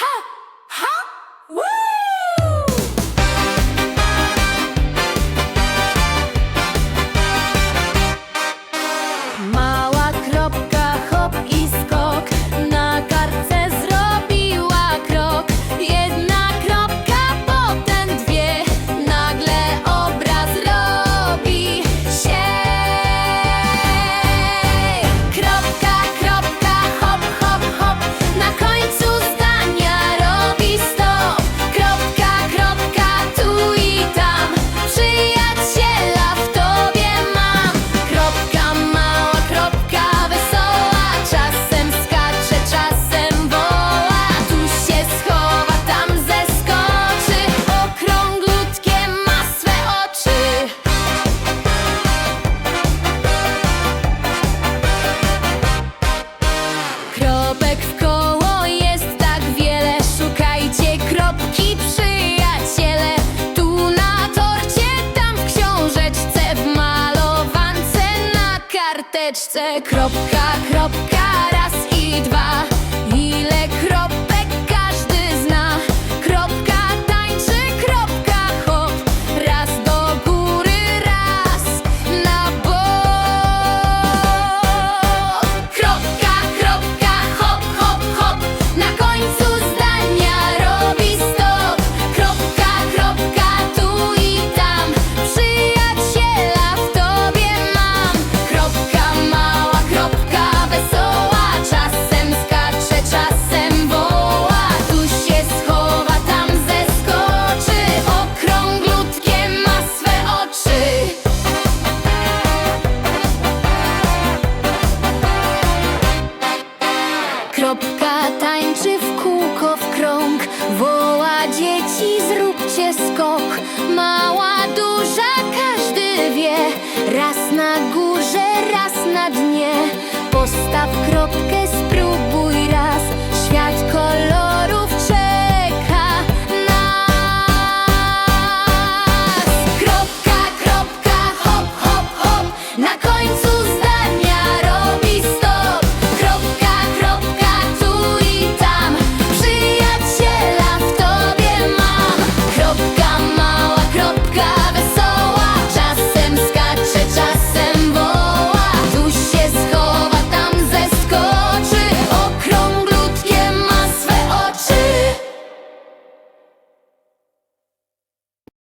Ha! karteczce. Kropka, kropka, raz i dwa. Ile kropka Raz na górze, raz na dnie. Postaw kropkę